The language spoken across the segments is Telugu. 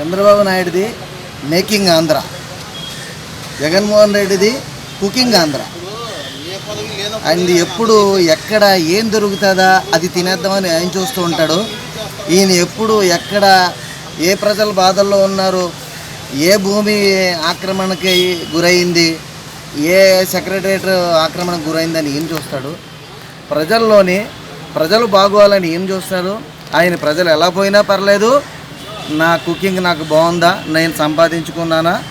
చంద్రబాబు నాయుడుది మేకింగ్ ఆంధ్ర. జగన్మోహన్ రెడ్డిది కుకింగ్ ఆంధ్ర. అండ్ ఎప్పుడు ఎక్కడ ఏం దొరుకుతుందా అది తినేద్దామని ఆయన చూస్తూ ఉంటాడు. ఈయన ఎప్పుడు ఎక్కడ ఏ ప్రజలు బాధల్లో ఉన్నారు ఏ భూమి ఆక్రమణకి గురైంది ఏ సెక్రటరేట్ ఆక్రమణకు గురైందని ఏం చూస్తాడు? ప్రజల్లోని ప్రజలు బాగోవాలని ఏం చూస్తాడు ఆయన ప్రజలు ఎలా పోయినా పర్లేదు నా కుకింగ్ నాకు బాగుందా? నేను సంపాదించుకున్నానా?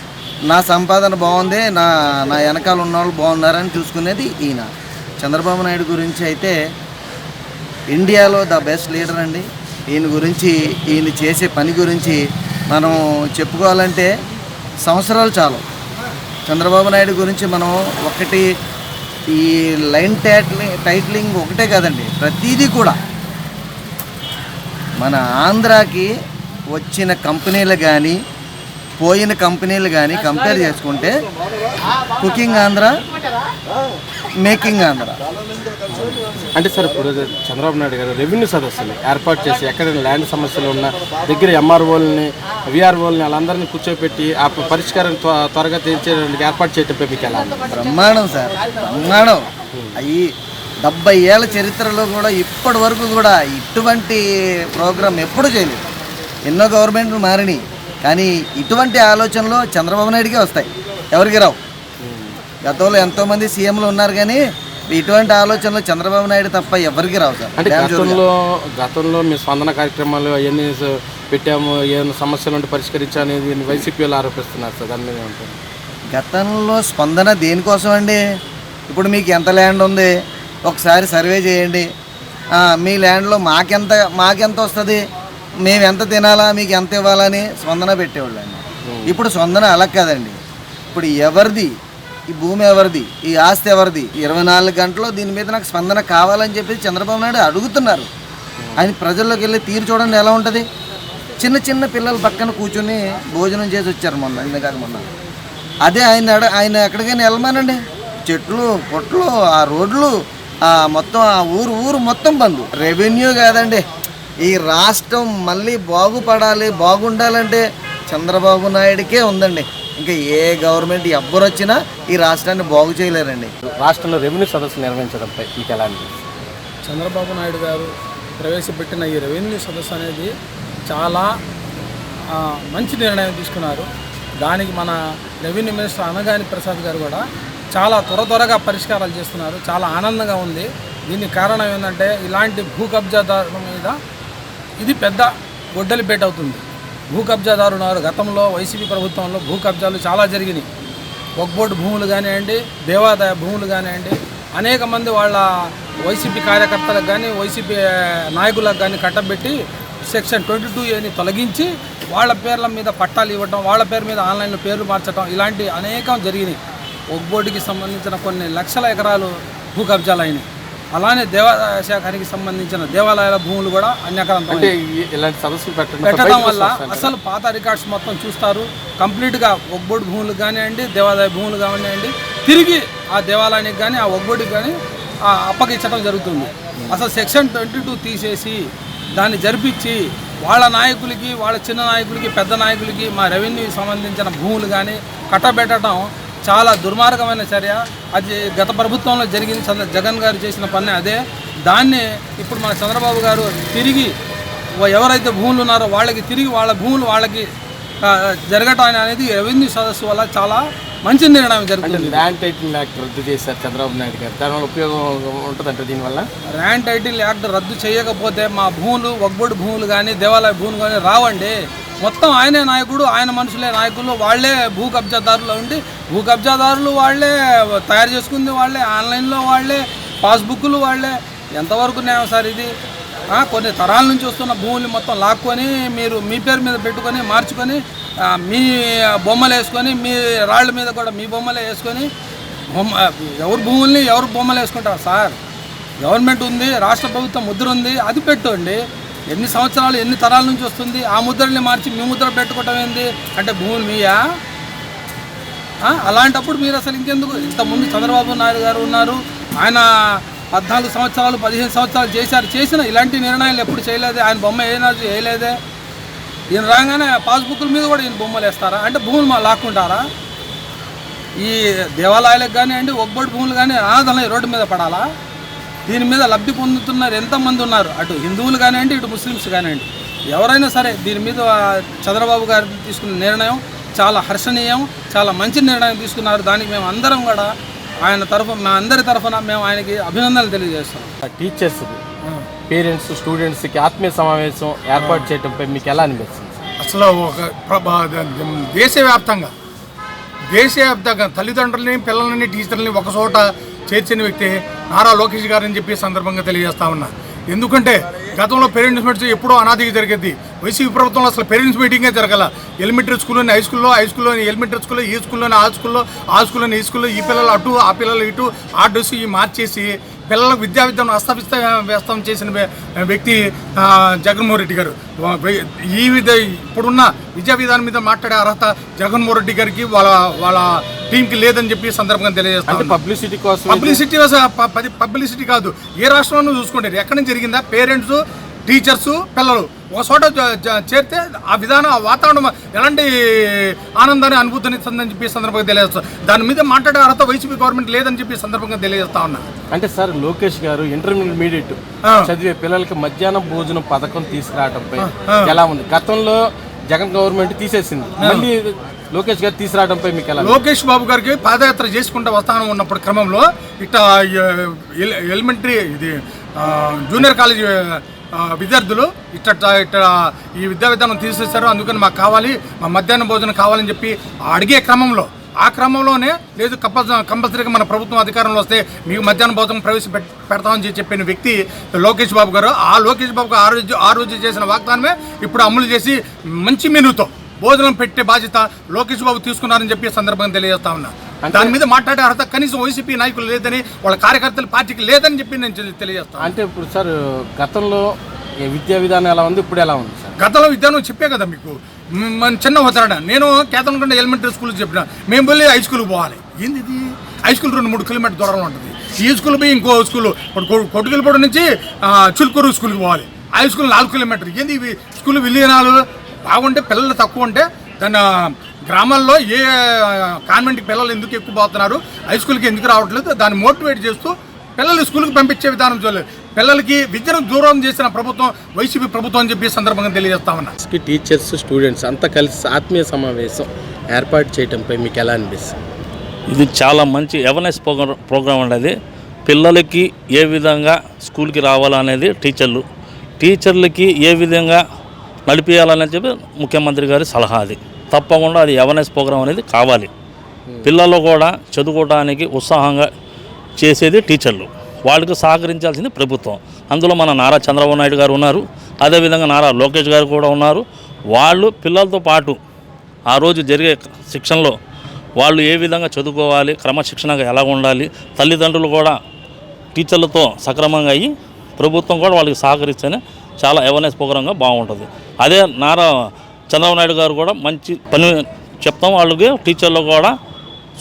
నా సంపాదన బాగుంది నా నా వెనకాల ఉన్న వాళ్ళు బాగున్నారని చూసుకునేది ఈయన. చంద్రబాబు నాయుడు గురించి అయితే ఇండియాలో ద బెస్ట్ లీడర్ అండి. ఈయన గురించి ఈయన చేసే పని గురించి మనం చెప్పుకోవాలంటే సంవత్సరాలు చాలు. చంద్రబాబు నాయుడు గురించి మనం ఒకటి ఈ లైన్ టైట్లింగ్ టైట్లింగ్ ఒకటే కాదండి ప్రతిదీ కూడా. మన ఆంధ్రాకి వచ్చిన కంపెనీలు కానీ పోయిన కంపెనీలు కానీ కంపేర్ చేసుకుంటే కుకింగ్ ఆంధ్ర మేకింగ్ ఆంధ్ర. అంటే సార్ ఇప్పుడు చంద్రబాబు నాయుడు గారు రెవెన్యూ సదస్సులు ఏర్పాటు చేసి ఎక్కడైనా ల్యాండ్ సమస్యలు ఉన్న దగ్గర ఎంఆర్ఓల్ని విఆర్ఓల్ని వాళ్ళందరినీ కూర్చోపెట్టి ఆ పరిష్కారం త్వ- త్వరగా తీర్చేదానికి ఏర్పాటు చేయటంపై మీకు ఎలా? బ్రహ్మాండం సార్ బ్రహ్మాండం. అయ్యి డెబ్బై ఏళ్ళ చరిత్రలో కూడా ఇప్పటి వరకు కూడా ఇటువంటి ప్రోగ్రాం ఎప్పుడు చేయలేదు. ఎన్నో గవర్నమెంట్లు మారినాయి. కానీ ఇటువంటి ఆలోచనలు చంద్రబాబు నాయుడికే వస్తాయి. ఎవరికి రావు. గతంలో ఎంతోమంది సీఎంలు ఉన్నారు కానీ ఇటువంటి ఆలోచనలు చంద్రబాబు నాయుడు తప్ప ఎవరికి రావు సార్. అంటే. గతంలో గతంలో మీ స్పందన కార్యక్రమాలు అవన్నీ పెట్టాము ఏమైనా సమస్యలు ఉంటే పరిష్కరించాఅనేది వైసీపీ వాళ్ళు ఆరోపిస్తున్నారు సార్. దాని మీద గతంలో స్పందన దేనికోసం అండి? ఇప్పుడు మీకు ఎంత ల్యాండ్ ఉంది? ఒకసారి సర్వే చేయండి. మీ ల్యాండ్లో మాకెంత మాకెంత వస్తుంది? మేము ఎంత తినాలా మీకు ఎంత ఇవ్వాలని స్పందన పెట్టేవాళ్ళండి. ఇప్పుడు స్పందన అలా కాదండి. ఇప్పుడు ఎవరిది ఈ భూమి ఎవరిది ఈ ఆస్తి ఎవరిది ఇరవై నాలుగు గంటలు దీని మీద నాకు స్పందన కావాలని చెప్పి చంద్రబాబు నాయుడు అడుగుతున్నారు. ఆయన ప్రజల్లోకి వెళ్ళి తీరు చూడండి ఎలా ఉంటుంది. చిన్న చిన్న పిల్లలు పక్కన కూర్చుని భోజనం చేసి వచ్చారు మొన్న ఇందాక మొన్న. అదే ఆయన ఆయన ఎక్కడికైనా వెళ్ళమానండి. చెట్లు పొట్లు ఆ రోడ్లు ఆ మొత్తం ఆ ఊరు ఊరు మొత్తం బంద్. రెవెన్యూ కాదండి. ఈ రాష్ట్రం మళ్ళీ బాగుపడాలి బాగుండాలంటే చంద్రబాబు నాయుడికే ఉందండి. ఇంకా ఏ గవర్నమెంట్ ఎవ్వరు వచ్చినా ఈ రాష్ట్రాన్ని బాగు చేయలేరండి. రాష్ట్రంలో రెవెన్యూ సదస్సు నిర్వహించడంపై మీకు ఎలా చంద్రబాబు నాయుడు గారు ప్రవేశపెట్టిన ఈ రెవెన్యూ సదస్సు అనేది చాలా మంచి నిర్ణయం తీసుకున్నారు. దానికి మన రెవెన్యూ మినిస్టర్ అనగాని ప్రసాద్ గారు కూడా చాలా త్వర త్వరగా పరిష్కారాలు చేస్తున్నారు. చాలా ఆనందంగా ఉంది. దీనికి కారణం ఏంటంటే ఇలాంటి భూ కబ్జాదారుల మీద ఇది పెద్ద గొడ్డలిపేట అవుతుంది. భూ కబ్జాదారు ఉన్నారు. గతంలో వైసీపీ ప్రభుత్వంలో భూ కబ్జాలు చాలా జరిగినాయి. ఒక్బోర్డు భూములు కానివ్వండి దేవాదాయ భూములు కానివ్వండి అనేక మంది వాళ్ళ వైసీపీ కార్యకర్తలకు కానీ వైసీపీ నాయకులకు కానీ కట్టబెట్టి సెక్షన్ ట్వంటీ టూ ఏని తొలగించి వాళ్ళ పేర్ల మీద పట్టాలు ఇవ్వటం వాళ్ళ పేరు మీద ఆన్లైన్లో పేర్లు మార్చడం ఇలాంటి అనేకం జరిగినాయి. ఒక్బోర్డుకి సంబంధించిన కొన్ని లక్షల ఎకరాలు భూ కబ్జాలు అయినాయి అలానే దేవాదాయ శాఖకి సంబంధించిన దేవాలయాల భూములు కూడా అన్యకరంతో పెట్టడం పెట్టడం వల్ల అసలు పాత రికార్డ్స్ మొత్తం చూస్తారు. కంప్లీట్గా ఒగ్బోడి భూములు కానివ్వండి దేవాదాయ భూములు కానివ్వండి తిరిగి ఆ దేవాలయానికి కానీ ఆ ఒగ్బోడికి కానీ అప్పగించడం జరుగుతుంది. అసలు సెక్షన్ ట్వంటీ టూ తీసేసి దాన్ని జరిపించి వాళ్ళ నాయకులకి వాళ్ళ చిన్న నాయకులకి పెద్ద నాయకులకి మా రెవెన్యూకి సంబంధించిన భూములు కానీ కట్టబెట్టడం చాలా దుర్మార్గమైన చర్య. అది గత ప్రభుత్వంలో జరిగింది. చంద్ర జగన్ గారు చేసిన పని అదే. దాన్ని ఇప్పుడు మన చంద్రబాబు గారు తిరిగి ఎవరైతే భూములు ఉన్నారో వాళ్ళకి తిరిగి వాళ్ళ భూములు వాళ్ళకి జరగటం అనేది రెవెన్యూ సదస్సు వల్ల చాలా మంచి నిర్ణయం జరుగుతుంది. ల్యాండ్ టైటిల్ యాక్ట్ రద్దు చేశారు చంద్రబాబు నాయుడు గారు. దానివల్ల ఉపయోగం ఉంటుందంటే దీనివల్ల? ల్యాండ్ టైటిల్ యాక్ట్ రద్దు చేయకపోతే మా భూములు ఒగ్బొడి భూములు కానీ దేవాలయ భూములు కానీ రావండి. మొత్తం ఆయనే నాయకుడు ఆయన మనుషులే నాయకులు వాళ్ళే భూ కబ్జాదారులు ఉండి భూ కబ్జాదారులు వాళ్ళే తయారు చేసుకుంది వాళ్ళే ఆన్లైన్లో వాళ్ళే పాస్బుక్లు వాళ్ళే. ఎంతవరకు న్యాయం సార్ ఇది? కొన్ని తరాల నుంచి వస్తున్న భూములు మొత్తం లాక్కొని మీరు మీ పేరు మీద పెట్టుకొని మార్చుకొని మీ బొమ్మలు వేసుకొని మీ రాళ్ళ మీద కూడా మీ బొమ్మలే వేసుకొని బొమ్మ ఎవరు భూముల్ని ఎవరు బొమ్మలు వేసుకుంటారు సార్? గవర్నమెంట్ ఉంది రాష్ట్ర ప్రభుత్వం ముద్ర ఉంది అది పెట్టండి. ఎన్ని సంవత్సరాలు ఎన్ని తరాల నుంచి వస్తుంది? ఆ ముద్రని మార్చి మీ ముద్ర పెట్టుకోవటం ఏంది? అంటే భూములు మీయా? అలాంటప్పుడు మీరు అసలు ఇంకెందుకు? ఇంతకుముందు చంద్రబాబు నాయుడు గారు ఉన్నారు. ఆయన పద్నాలుగు సంవత్సరాలు పదిహేను సంవత్సరాలు చేశారు. చేసిన ఇలాంటి నిర్ణయాలు ఎప్పుడు చేయలేదు? ఆయన బొమ్మ ఏనాడు వేయలేదే? ఈయన రాగానే పాస్బుక్ల మీద కూడా ఈయన బొమ్మలు వేస్తారా? అంటే భూములు మా లాక్కుంటారా? ఈ దేవాలయాలకు కానివ్వండి ఒబ్బడి భూములు కానీ అనాథాలు రోడ్డు మీద పడాలా? దీని మీద లబ్ధి పొందుతున్నారు ఎంతమంది ఉన్నారు? అటు హిందువులు కానివ్వండి ఇటు ముస్లిమ్స్ కానివ్వండి. ఎవరైనా సరే దీని మీద చంద్రబాబు గారు తీసుకున్న నిర్ణయం చాలా హర్షణీయం చాలా మంచి నిర్ణయం తీసుకున్నారు. దానికి మేము అందరం కూడా ఆయన తరఫు మా అందరి తరఫున మేము ఆయనకి అభినందనలు తెలియజేస్తాం. టీచర్స్ పేరెంట్స్ స్టూడెంట్స్కి ఆత్మీయ సమావేశం ఏర్పాటు చేయడంపై మీకు ఎలా అనిపిస్తుంది? అసలు ఒక ప్రభా దేశవ్యాప్తంగా దేశవ్యాప్తంగా తల్లిదండ్రులని పిల్లలని టీచర్లని ఒక చోట చేర్చిన వ్యక్తి నారా లోకేష్ గారు అని చెప్పి సందర్భంగా తెలియజేస్తా ఉన్నా. ఎందుకంటే గతంలో పేరెంట్స్ మీట్స్ ఎప్పుడో అనాదిగా జరిగేది. వైసీపీ ప్రభుత్వంలో అసలు పేరెంట్స్ మీటింగే జరగల. ఎలిమెంటరీ స్కూల్లోని హై స్కూల్లో హై స్కూల్లోని ఎలిమెంటరీ స్కూల్లో ఈ స్కూల్లోని ఆ స్కూల్లో ఆ స్కూల్లోని ఈ స్కూల్లో ఈ పిల్లలు అటు ఆ పిల్లలు ఇటు ఆ డ్రెస్ ఈ మార్చేసి పిల్లలకు విద్యా విధానం అస్తవ్యస్త వ్యస్తం చేసిన వ్య- వ్యక్తి జగన్మోహన్ రెడ్డి గారు. ఈ విధ ఇప్పుడున్న విద్యా విధానం మీద మాట్లాడే అర్హత జగన్మోహన్ రెడ్డి గారికి వాళ్ళ వాళ్ళ టీంకి లేదని చెప్పి సందర్భంగా తెలియజేస్తాను పబ్లిసిటీ కోసం పబ్లిసిటీ పబ్లిసిటీ కాదు. ఏ రాష్ట్రంలో చూసుకోండి ఎక్కడి జరిగిందా? పేరెంట్స్ టీచర్స్ పిల్లలు. ఒక చోట చేరితే ఆ విధానం ఆ వాతావరణం ఎలాంటి ఆనందాన్ని అనుభూతిని ఇస్తుందని చెప్పి సందర్భంగా తెలియజేస్తాను దాని మీద మాట్లాడే అర్హత వైసీపీ గవర్నమెంట్ లేదని చెప్పి సందర్భంగా తెలియజేస్తా ఉన్నా. అంటే సార్ లోకేష్ గారు ఇంటర్మీడియట్. చదివే పిల్లలకి మధ్యాహ్నం భోజనం పథకం తీసుకురావడంపై ఎలా ఉంది? గతంలో జగన్ గవర్నమెంట్ తీసేసింది. మళ్ళీ లోకేష్ గారు తీసుకురావడంపై మీకు ఎలా? లోకేష్ బాబు గారికి పాదయాత్ర చేసుకుంటూ వస్తాను ఉన్నప్పుడు క్రమంలో ఇట్ట ఎల్- ఎలిమెంటరీ ఇది జూనియర్ కాలేజీ విద్యార్థులు ఇట్ట ఇట్ట ఈ విద్యా విధానం తీసేశారు అందుకని మాకు కావాలి మా మధ్యాహ్న భోజనం కావాలని చెప్పి అడిగే క్రమంలో ఆ క్రమంలోనే లేదు కంపల్సరీ కంపల్సరీగా మన ప్రభుత్వం అధికారంలో వస్తే మీకు మధ్యాహ్న భోజనం ప్రవేశపెట్ పెడతామని చెప్పిన వ్యక్తి లోకేష్ బాబు గారు ఆ లోకేష్ బాబు గారు ఆ రోజు ఆ రోజు చేసిన వాగ్దానమే ఇప్పుడు అమలు చేసి మంచి మెనూతో భోజనం పెట్టే బాధ్యత లోకేష్ బాబు తీసుకున్నారని చెప్పి సందర్భంగా తెలియజేస్తా ఉన్నా. దాని మీద మాట్లాడే అర్హత కనీసం వైసీపీ నాయకులు లేదని వాళ్ళ కార్యకర్తల పార్టీకి లేదని చెప్పి నేను తెలి- తెలియజేస్తాను. అంటే ఇప్పుడు సార్ గతంలో విద్యా విధానం ఎలా ఉంది? ఇప్పుడు ఎలా ఉంది సార్? గతంలో విద్యాను చెప్పే కదా మీకు. మన చిన్న ఉదాహరణ. నేను కేతనకొండ ఎలిమెంటరీ స్కూల్ చెప్పిన. మేము వెళ్ళి హై స్కూల్కి పోవాలి. ఏంది ఇది? హై స్కూల్ రెండు మూడు కిలోమీటర్ దూరంలో ఉంటుంది. ఈ స్కూల్ పోయి ఇంకో స్కూల్ కొట్టుకెళ్ళిపోవడం నుంచి చుల్కూరు స్కూల్కి పోవాలి. హై స్కూల్ నాలుగు కిలోమీటర్ ఏంది ఇవి? స్కూల్ విలీనాలు బాగుంటే పిల్లలు తక్కువ ఉంటే దాని గ్రామాల్లో ఏ కాన్వెంట్కి పిల్లలు ఎందుకు ఎక్కువ పోతున్నారు? హై స్కూల్కి ఎందుకు రావట్లేదు? దాన్ని మోటివేట్ చేస్తూ పిల్లలు స్కూల్కి పంపించే విధానం చూడలేదు. పిల్లలకి విద్యను దూరం చేసిన ప్రభుత్వం వైసీపీ ప్రభుత్వం అని చెప్పి ఈ సందర్భంగా తెలియజేస్తా ఉన్నా. కి టీచర్స్ స్టూడెంట్స్ అంతా కలిసి ఆత్మీయ సమావేశం ఏర్పాటు చేయడంపై మీకు ఎలా అనిపిస్తుంది? ఇది చాలా మంచి అవేర్నెస్ ప్రోగ్రామ్ ప్రోగ్రామ్ అనేది పిల్లలకి ఏ విధంగా స్కూల్కి రావాలనేది టీచర్లు టీచర్లకి ఏ విధంగా నడిపించాలని చెప్పి ముఖ్యమంత్రి గారి సలహా అది. తప్పకుండా అది అవేర్నెస్ ప్రోగ్రామ్ అనేది కావాలి. పిల్లలు కూడా చదువుకోవడానికి ఉత్సాహంగా చేసేది టీచర్లు. వాళ్ళకి సహకరించాల్సింది ప్రభుత్వం. అందులో మన నారా చంద్రబాబు నాయుడు గారు ఉన్నారు. అదేవిధంగా నారా లోకేష్ గారు కూడా ఉన్నారు. వాళ్ళు పిల్లలతో పాటు ఆ రోజు జరిగే శిక్షణలో వాళ్ళు ఏ విధంగా చదువుకోవాలి క్రమశిక్షణగా ఎలా ఉండాలి తల్లిదండ్రులు కూడా టీచర్లతో సక్రమంగా అయ్యి ప్రభుత్వం కూడా వాళ్ళకి సహకరిస్తేనే చాలా అవేర్నెస్ ప్రోగ్రాంగా బాగుంటుంది. అదే నారా చంద్రబాబు నాయుడు గారు కూడా మంచి పని చెప్తాం. వాళ్ళకి టీచర్లు కూడా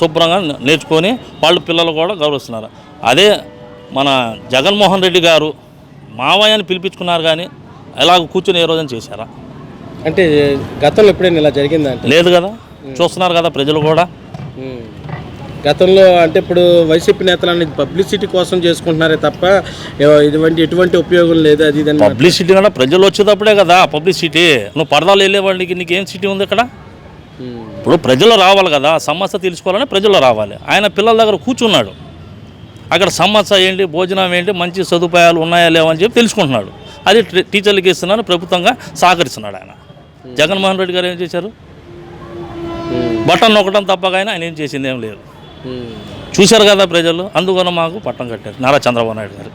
శుభ్రంగా నేర్చుకొని వాళ్ళు పిల్లలు కూడా గౌరవిస్తున్నారు. అదే మన జగన్మోహన్ రెడ్డి గారు మావయ్యని పిలిపించుకున్నారు కానీ ఎలాగ కూర్చొని ఏ రోజున చేశారా? అంటే గతంలో ఎప్పుడైనా ఇలా జరిగిందంటే లేదు కదా. చూస్తున్నారు కదా ప్రజలు కూడా. గతంలో అంటే ఇప్పుడు వైసీపీ నేతలని పబ్లిసిటీ కోసం చేసుకుంటున్నారే తప్ప ఎవ- ఇటువంటి ఎటువంటి ఉపయోగం లేదు అది ఇది అని పబ్లిసిటీ కూడా ప్రజలు వచ్చేటప్పుడే కదా పబ్లిసిటీ. నువ్వు పరదాలు వెళ్ళేవాడికి నీకు ఏం సిటీ ఉంది ఇక్కడ? ఉమ్. ఇప్పుడు ప్రజలు రావాలి కదా సమస్య తెలుసుకోవాలని ప్రజలు రావాలి. ఆయన పిల్లల దగ్గర కూర్చున్నాడు. అక్కడ సమస్య ఏంటి భోజనం ఏంటి మంచి సదుపాయాలు ఉన్నాయా లేవా అని చెప్పి తెలుసుకుంటున్నాడు. అది టీ- టీచర్లకి ఇస్తున్నాను ప్రభుత్వంగా సహకరిస్తున్నాడు ఆయన. జగన్మోహన్ రెడ్డి గారు ఏం చేశారు? బటన్ నొక్కడం తప్ప కానీ ఆయన ఏం చేసింది ఏం లేదు. చూశారు కదా ప్రజలు అందుకని మాకు పట్టం కట్టారు. నారా చంద్రబాబు నాయుడు గారు.